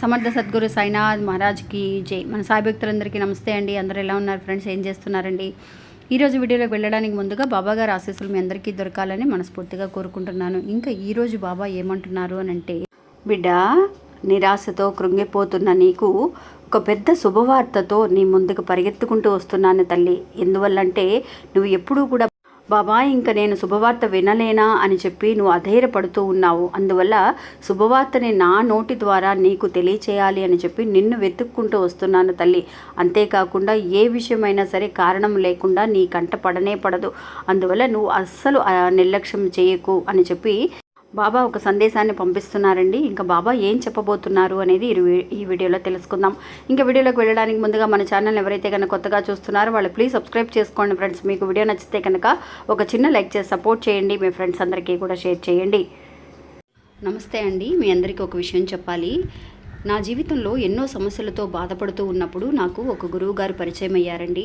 సమర్థ సద్గురు సాయినాథ్ మహారాజ్కి జై. మన సాయి భక్తులందరికీ నమస్తే అండి. అందరూ ఎలా ఉన్నారు ఫ్రెండ్స్? ఏం చేస్తున్నారండి? ఈరోజు వీడియోలోకి వెళ్ళడానికి ముందుగా బాబా గారు ఆశీస్సులు మీ అందరికీ దొరకాలని మనస్ఫూర్తిగా కోరుకుంటున్నాను. ఇంకా ఈరోజు బాబా ఏమంటున్నారు అని అంటే బిడ్డ నిరాశతో కృంగిపోతున్న నీకు ఒక పెద్ద శుభవార్తతో నీ ముందుకు పరిగెత్తుకుంటూ వస్తున్నాను తల్లి. ఎందువల్లంటే నువ్వు ఎప్పుడూ కూడా బాబా ఇంకా నేను శుభవార్త వినలేనా అని చెప్పి నువ్వు అధైర్యపడుతూ ఉన్నావు. అందువల్ల శుభవార్తని నా నోటి ద్వారా నీకు తెలియచేయాలి అని చెప్పి నిన్ను వెతుక్కుంటూ వస్తున్నాను తల్లి. అంతేకాకుండా ఏ విషయమైనా సరే కారణం లేకుండా నీ కంట పడనే పడదు. అందువల్ల నువ్వు అస్సలు నిర్లక్ష్యం చేయకు అని చెప్పి బాబా ఒక సందేశాన్ని పంపిస్తున్నారండి. ఇంకా బాబా ఏం చెప్పబోతున్నారు అనేది ఈ వీడియోలో తెలుసుకుందాం. ఇంకా వీడియోలోకి వెళ్ళడానికి ముందుగా మన ఛానల్ ఎవరైతే కనుక కొత్తగా చూస్తున్నారో వాళ్ళు ప్లీజ్ సబ్స్క్రైబ్ చేసుకోండి ఫ్రెండ్స్. మీకు వీడియో నచ్చితే కనుక ఒక చిన్న లైక్ చేసి సపోర్ట్ చేయండి. మీ ఫ్రెండ్స్ అందరికీ కూడా షేర్ చేయండి. నమస్తే అండి. మీ అందరికీ ఒక విషయం చెప్పాలి. నా జీవితంలో ఎన్నో సమస్యలతో బాధపడుతూ ఉన్నప్పుడు నాకు ఒక గురువు గారు పరిచయం అయ్యారండి.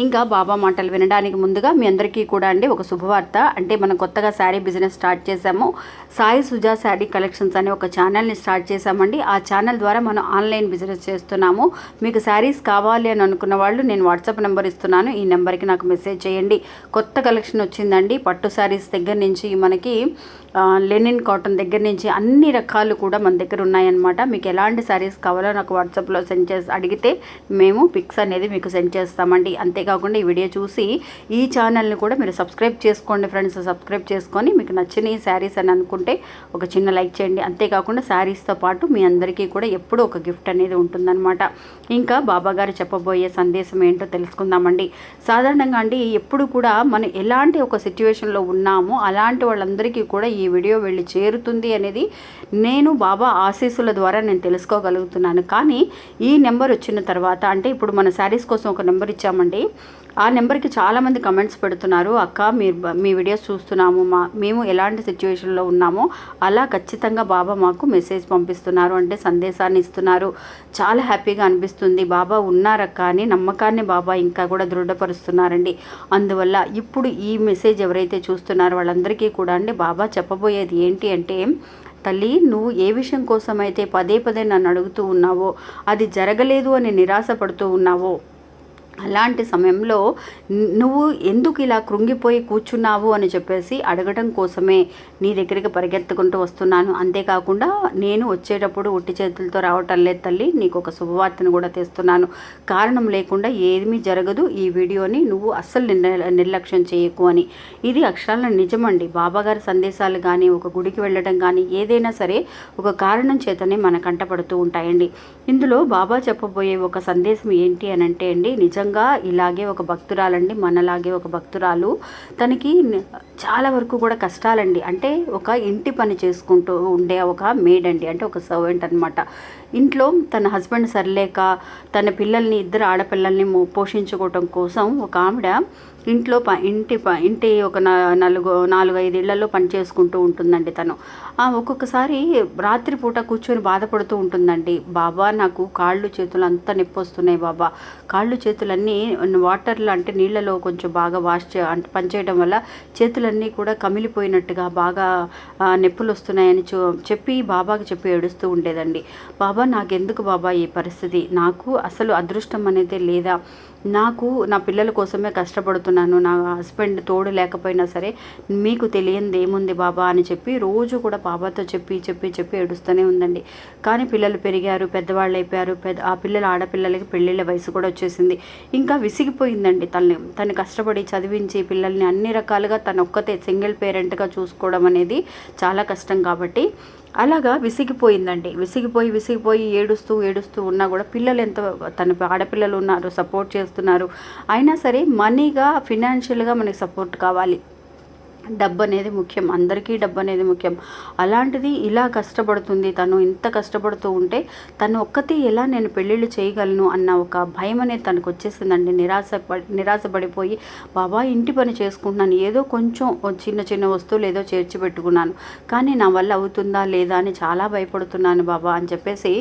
ఇంకా బాబా మాటలు వినడానికి ముందుగా మీ అందరికీ కూడా అండి ఒక శుభవార్త. అంటే మనం కొత్తగా శారీ బిజినెస్ స్టార్ట్ చేసాము సాయి సుజా శారీ కలెక్షన్స్ అనే ఒక ఛానల్ని స్టార్ట్ చేసామండి ఆ ఛానల్ ద్వారా మనం ఆన్లైన్ బిజినెస్ చేస్తున్నాము. మీకు శారీస్ కావాలి అని అనుకున్న వాళ్ళు నేను వాట్సాప్ నెంబర్ ఇస్తున్నాను. ఈ నెంబర్కి నాకు మెసేజ్ చేయండి. కొత్త కలెక్షన్ వచ్చిందండి. పట్టు శారీస్ దగ్గర నుంచి మనకి లెనిన్ కాటన్ దగ్గర నుంచి అన్ని రకాలు కూడా మన దగ్గర ఉన్నాయన్నమాట. మీకు ఎలాంటి శారీస్ కావాలో నాకు వాట్సాప్లో సెండ్ చేసి అడిగితే మేము పిక్స్ అనేది మీకు సెండ్ చేస్తామండి. అంతే అంతేకాకుండా ఈ వీడియో చూసి ఈ ఛానల్ని కూడా మీరు సబ్స్క్రైబ్ చేసుకోండి ఫ్రెండ్స్. సబ్స్క్రైబ్ చేసుకొని మీకు నచ్చిన ఈ శారీస్ అని అనుకుంటే ఒక చిన్న లైక్ చేయండి. అంతేకాకుండా శారీస్తో పాటు మీ అందరికీ కూడా ఎప్పుడూ ఒక గిఫ్ట్ అనేది ఉంటుందన్నమాట. ఇంకా బాబా గారు చెప్పబోయే సందేశం ఏంటో తెలుసుకుందామండి. సాధారణంగా అండి ఎప్పుడు కూడా మనం ఎలాంటి ఒక సిచ్యువేషన్లో ఉన్నామో అలాంటి వాళ్ళందరికీ కూడా ఈ వీడియో వెళ్ళి చేరుతుంది అనేది నేను బాబా ఆశీస్సుల ద్వారా నేను తెలుసుకోగలుగుతున్నాను. కానీ ఈ నెంబర్ వచ్చిన తర్వాత అంటే ఇప్పుడు మన శారీస్ కోసం ఒక నెంబర్ ఇచ్చామండి. ఆ నెంబర్కి చాలామంది కమెంట్స్ పెడుతున్నారు అక్క మీరు మీ వీడియోస్ చూస్తున్నాము మా మేము ఎలాంటి సిచ్యువేషన్లో ఉన్నామో అలా ఖచ్చితంగా బాబా మాకు మెసేజ్ పంపిస్తున్నారు అంటే సందేశాన్ని ఇస్తున్నారు. చాలా హ్యాపీగా అనిపిస్తుంది బాబా ఉన్నారక్క అని నమ్మకాన్ని బాబా ఇంకా కూడా దృఢపరుస్తున్నారండి. అందువల్ల ఇప్పుడు ఈ మెసేజ్ ఎవరైతే చూస్తున్నారో వాళ్ళందరికీ కూడా అండి బాబా చెప్పబోయేది ఏంటి అంటే తల్లి నువ్వు ఏ విషయం కోసమైతే పదే పదే నన్ను అడుగుతూ ఉన్నావో అది జరగలేదు అని నిరాశపడుతూ ఉన్నావో అలాంటి సమయంలో నువ్వు ఎందుకు ఇలా కృంగిపోయి కూర్చున్నావు అని చెప్పేసి అడగడం కోసమే నీ దగ్గరికి పరిగెత్తుకుంటూ వస్తున్నాను. అంతేకాకుండా నేను వచ్చేటప్పుడు ఒట్టి చేతులతో రావటం లేదు తల్లి నీకు ఒక శుభవార్తను కూడా తెస్తున్నాను. కారణం లేకుండా ఏమీ జరగదు. ఈ వీడియోని నువ్వు అస్సలు నిర్లక్ష్యం చేయకు అని. ఇది అక్షరాల నిజమండి. బాబాగారి సందేశాలు కానీ ఒక గుడికి వెళ్ళడం కానీ ఏదైనా సరే ఒక కారణం చేతనే మన కంటపడుతూ ఉంటాయండి. ఇందులో బాబా చెప్పబోయే ఒక సందేశం ఏంటి అని అంటే అండి నిజంగా ఇలాగే ఒక భక్తురాలండి మనలాగే ఒక భక్తురాలు. తనకి చాలా వరకు కూడా కష్టాలండి. అంటే ఒక ఇంటి పని చేసుకుంటూ ఉండే ఒక మేడ్ అండి. అంటే ఒక సర్వెంట్ అనమాట ఇంట్లో తన హస్బెండ్ సరిలేక తన పిల్లల్ని ఇద్దరు ఆడపిల్లల్ని పోషించుకోవటం కోసం ఒక ఆవిడ ఇంట్లో ప ఇంటి ప ఇంటి ఒక నా- నలుగు నాలుగు ఐదు ఇళ్ళలో పని చేసుకుంటూ ఉంటుందండి తను. ఒక్కొక్కసారి రాత్రిపూట కూర్చొని బాధపడుతూ ఉంటుందండి. బాబా నాకు కాళ్ళు చేతులు అంతా నొప్పి వస్తున్నాయి బాబా. కాళ్ళు చేతులన్నీ వాటర్లో అంటే నీళ్ళలో కొంచెం బాగా వాష్ చే అంటే పనిచేయడం వల్ల చేతులన్నీ కూడా కమిలిపోయినట్టుగా బాగా నొప్పులు వస్తున్నాయని చూ చెప్పి బాబాకి చెప్పి ఏడుస్తూ ఉండేదండి. బాబా నాకెందుకు బాబా ఈ పరిస్థితి? నాకు అసలు అదృష్టం అనేది లేదా? నాకు నా పిల్లల కోసమే కష్టపడుతున్నాను నా హస్బెండ్ తోడు లేకపోయినా సరే మీకు తెలియంది ఏముంది బాబా అని చెప్పి రోజు కూడా బాబాతో చెప్పి చెప్పి చెప్పి ఏడుస్తూనే ఉందండి. కానీ పిల్లలు పెరిగారు పెద్దవాళ్ళు అయిపోయారు పెద్ద ఆ పిల్లల ఆడపిల్లలకి పెళ్ళిళ్ళ వయసు కూడా వచ్చేసింది. ఇంకా విసిగిపోయిందండి తనని తను కష్టపడి చదివించి పిల్లల్ని అన్ని రకాలుగా తను ఒక్కతే సింగిల్ పేరెంట్గా చూసుకోవడం అనేది చాలా కష్టం కాబట్టి అలాగా విసిగిపోయిందండి. విసిగిపోయి విసిగిపోయి ఏడుస్తూ ఏడుస్తూ ఉన్నా కూడా పిల్లలు ఎంత తన ఆడపిల్లలు ఉన్నారు సపోర్ట్ చేస్తున్నారు. అయినా సరే మనీగా ఫినాన్షియల్గా మనకి సపోర్ట్ కావాలి. డబ్బు అనేది ముఖ్యం. అందరికీ డబ్బు అనేది ముఖ్యం. అలాంటిది ఇలా కష్టపడుతుంది తను ఇంత కష్టపడుతూ ఉంటే తను ఒక్కతే ఎలా నేను పెళ్ళిళ్ళు చేయగలను అన్న ఒక భయం అనేది తనకు వచ్చేసిందండి నిరాశ నిరాశపడిపోయి బాబా ఇంటి పని చేసుకుంటున్నాను. ఏదో కొంచెం చిన్న చిన్న వస్తువులు ఏదో చేర్చి పెట్టుకున్నాను. కానీ నా వల్ల అవుతుందా లేదా అని చాలా భయపడుతున్నాను బాబా అని చెప్పేసి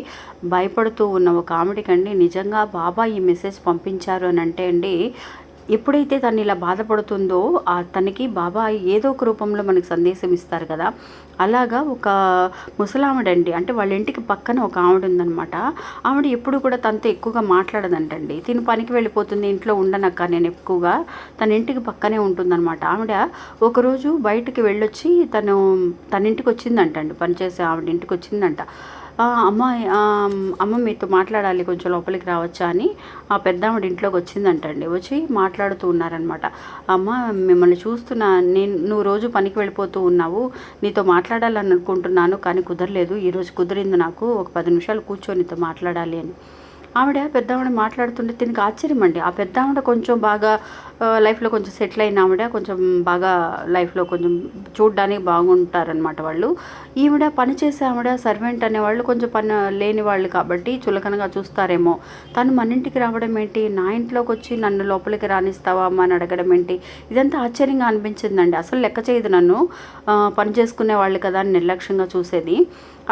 భయపడుతూ ఉన్న ఒక ఆమెడికండి నిజంగా బాబా ఈ మెసేజ్ పంపించారు అని అంటే అండి ఎప్పుడైతే తను ఇలా బాధపడుతుందో ఆ తనకి బాబా ఏదో ఒక రూపంలో మనకు సందేశం ఇస్తారు కదా. అలాగా ఒక ముసలావిడండి అంటే వాళ్ళ ఇంటికి పక్కన ఒక ఆవిడ ఉందనమాట ఆవిడ ఎప్పుడు కూడా తనతో ఎక్కువగా మాట్లాడదంటండి. తిను పనికి వెళ్ళిపోతుంది ఇంట్లో ఉండనక్క నేను ఎక్కువగా తన ఇంటికి పక్కనే ఉంటుందన్నమాట ఆవిడ ఒకరోజు బయటికి వెళ్ళొచ్చి తను తన ఇంటికి వచ్చిందంటండి పనిచేసే ఆవిడ ఇంటికి వచ్చిందంట అమ్మ అమ్మ మీతో మాట్లాడాలి కొంచెం లోపలికి రావచ్చా అని. ఆ పెద్దామడి ఇంట్లోకి వచ్చిందంటండి. వచ్చి మాట్లాడుతూ ఉన్నారనమాట అమ్మ మిమ్మల్ని చూస్తున్నా నేను నువ్వు రోజు పనికి వెళ్ళిపోతూ ఉన్నావు. నీతో మాట్లాడాలని అనుకుంటున్నాను కానీ కుదరలేదు. ఈరోజు కుదిరింది నాకు. ఒక పది నిమిషాలు కూర్చొని నీతో మాట్లాడాలి అని. ఆవిడ పెద్ద ఆవిడ మాట్లాడుతుంటే దీనికి ఆశ్చర్యం అండి ఆ పెద్ద ఆవిడ కొంచెం బాగా లైఫ్లో కొంచెం సెటిల్ అయిన ఆవిడ కొంచెం బాగా లైఫ్లో కొంచెం చూడడానికి బాగుంటారనమాట వాళ్ళు. ఈవిడ పనిచేసే ఆవిడ సర్వెంట్ అనేవాళ్ళు కొంచెం పని లేని వాళ్ళు కాబట్టి చులకనగా చూస్తారేమో. తను మన ఇంటికి రావడం ఏంటి? నా ఇంట్లోకి వచ్చి నన్ను లోపలికి రానిస్తావా అమ్మ అని అడగడం ఏంటి? ఇదంతా ఆశ్చర్యంగా అనిపించిందండి. అసలు లెక్క చేయదు నన్ను. పని చేసుకునే వాళ్ళు కదా అని నిర్లక్ష్యంగా చూసేది.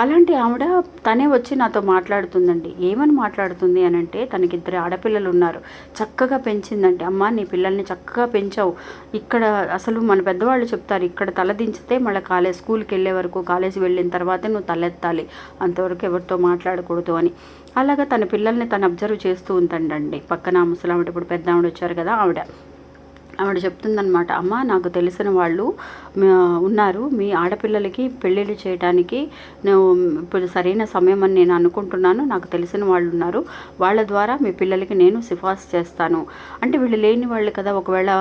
అలాంటి ఆవిడ తనే వచ్చి నాతో మాట్లాడుతుందండి. ఏమని మాట్లాడుతుంది అని అంటే తనకిద్దరు ఆడపిల్లలు ఉన్నారు చక్కగా పెంచిందండి అమ్మ నీ పిల్లల్ని చక్కగా పెంచావు. ఇక్కడ అసలు మన పెద్దవాళ్ళు చెప్తారు ఇక్కడ తలదించితే మళ్ళీ కాలేజ్ స్కూల్కి వెళ్ళే వరకు కాలేజీ వెళ్ళిన తర్వాత నువ్వు తలెత్తాలి. అంతవరకు ఎవరితో మాట్లాడకూడదు అని. అలాగా తన పిల్లల్ని తను అబ్జర్వ్ చేస్తూ ఉందండి పక్కన ముసలావిడ ఇప్పుడు పెద్ద ఆవిడ వచ్చారు కదా ఆవిడ. ఆవిడ చెప్తుందనమాట అమ్మ నాకు తెలిసిన వాళ్ళు ఉన్నారు. మీ ఆడపిల్లలకి పెళ్ళిళ్ళు చేయడానికి ఇప్పుడు సరైన సమయం అని నేను అనుకుంటున్నాను. నాకు తెలిసిన వాళ్ళు ఉన్నారు. వాళ్ళ ద్వారా మీ పిల్లలకి నేను సిఫార్సు చేస్తాను. అంటే వీళ్ళు లేని వాళ్ళు కదా ఒకవేళ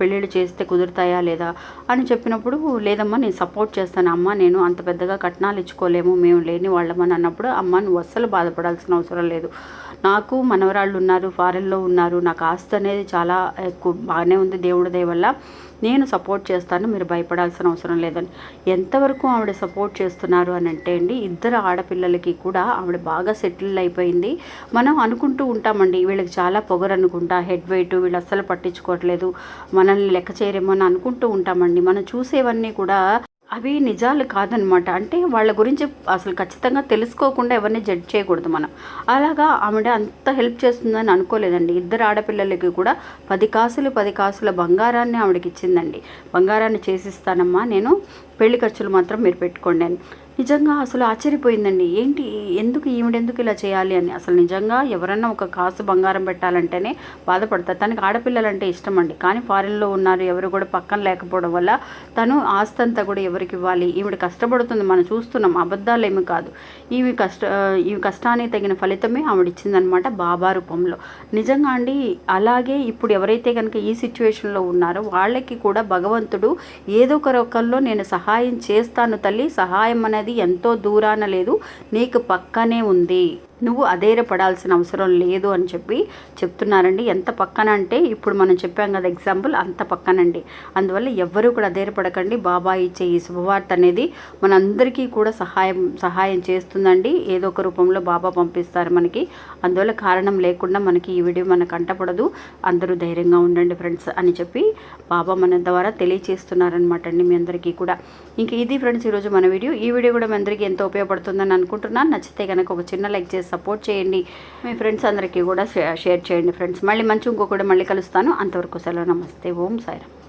పెళ్ళిళ్ళు చేస్తే కుదురుతాయా లేదా అని చెప్పినప్పుడు లేదమ్మా నేను సపోర్ట్ చేస్తాను. అమ్మ నేను అంత పెద్దగా కట్నాలు ఇచ్చుకోలేము. మేము లేని వాళ్ళమని అన్నప్పుడు అమ్మ నువ్వు అస్సలు బాధపడాల్సిన అవసరం లేదు. నాకు మనవరాళ్ళు ఉన్నారు ఫారెన్లో ఉన్నారు. నాకు ఆస్తి అనేది చాలా ఎక్కువ బాగానే ఉంది. దేవుడి వల్ల నేను సపోర్ట్ చేస్తాను మీరు భయపడాల్సిన అవసరం లేదని. ఎంతవరకు ఆవిడ సపోర్ట్ చేస్తున్నారు అని అంటే అండి ఇద్దరు ఆడపిల్లలకి కూడా ఆవిడ బాగా సెటిల్ అయిపోయింది. మనం అనుకుంటూ ఉంటామండి వీళ్ళకి చాలా పొగరు అనుకుంటా హెడ్ వెయిట్ వీళ్ళు అస్సలు పట్టించుకోవట్లేదు మనల్ని లెక్క చేయరేమో అని అనుకుంటూ ఉంటామండి. మనం చూసేవన్నీ కూడా అవి నిజాలు కాదనమాట. అంటే వాళ్ళ గురించి అసలు ఖచ్చితంగా తెలుసుకోకుండా ఎవరిని జడ్జ్ చేయకూడదు మనం. అలాగా ఆవిడ అంత హెల్ప్ చేస్తుందని అనుకోలేదండి. ఇద్దరు ఆడపిల్లలకి కూడా పది కాసులు పది కాసుల బంగారాన్ని ఆవిడకి ఇచ్చిందండి బంగారాన్ని చేసిస్తానమ్మా నేను పెళ్ళి ఖర్చులు మాత్రం మీరు పెట్టుకోండి అని. నిజంగా అసలు ఆశ్చర్యపోయిందండి. ఏంటి? ఎందుకు ఈవిడెందుకు ఇలా చేయాలి అని. అసలు నిజంగా ఎవరన్నా ఒక కాసు బంగారం పెట్టాలంటేనే బాధపడతారు. తనకి ఆడపిల్లలంటే ఇష్టం అండి. కానీ ఫారిన్లో ఉన్నారు ఎవరు కూడా పక్కన లేకపోవడం వల్ల తను ఆస్తంతా కూడా ఎవరికి ఇవ్వాలి? ఈవిడ కష్టపడుతుంది. మనం చూస్తున్నాం అబద్ధాలు ఏమి కాదు. ఇవి కష్ట ఈ కష్టానికి తగిన ఫలితమే ఆవిడ ఇచ్చిందనమాట బాబా రూపంలో. నిజంగా అండి అలాగే ఇప్పుడు ఎవరైతే కనుక ఈ సిచ్యువేషన్లో ఉన్నారో వాళ్ళకి కూడా భగవంతుడు ఏదో ఒక రకంలో నేను సహాయం చేస్తాను తల్లి సహాయం అనేది అది ఎంతో దూరాన లేదు నీకు పక్కనే ఉంది. నువ్వు అధైర్యపడాల్సిన అవసరం లేదు అని చెప్పి చెప్తున్నారండి. ఎంత పక్కన అంటే ఇప్పుడు మనం చెప్పాం కదా ఎగ్జాంపుల్ అంత పక్కనండి. అందువల్ల ఎవ్వరూ కూడా అధైర్యపడకండి. బాబా ఇచ్చే ఈ శుభవార్త అనేది మనందరికీ కూడా సహాయం సహాయం చేస్తుందండి. ఏదో ఒక రూపంలో బాబా పంపిస్తారు మనకి. అందువల్ల కారణం లేకుండా మనకి ఈ వీడియో మనకు కంటపడదు అందరూ ధైర్యంగా ఉండండి ఫ్రెండ్స్ అని చెప్పి బాబా మన ద్వారా తెలియచేస్తున్నారనమాట అండి మీ అందరికీ కూడా. ఇంక ఇది ఫ్రెండ్స్ ఈరోజు మన వీడియో. ఈ వీడియో కూడా మీ అందరికీ ఎంతో ఉపయోగపడుతుందని అనుకుంటున్నాను. నచ్చితే కనుక ఒక చిన్న లైక్ చేసి సపోర్ట్ చేయండి. మీ ఫ్రెండ్స్ అందరికీ కూడా షేర్ చేయండి ఫ్రెండ్స్. మళ్ళీ మంచి ఇంకొకటి మళ్ళీ కలుస్తాను. అంతవరకు సెలవు. నమస్తే. ఓం సాయిరామ్.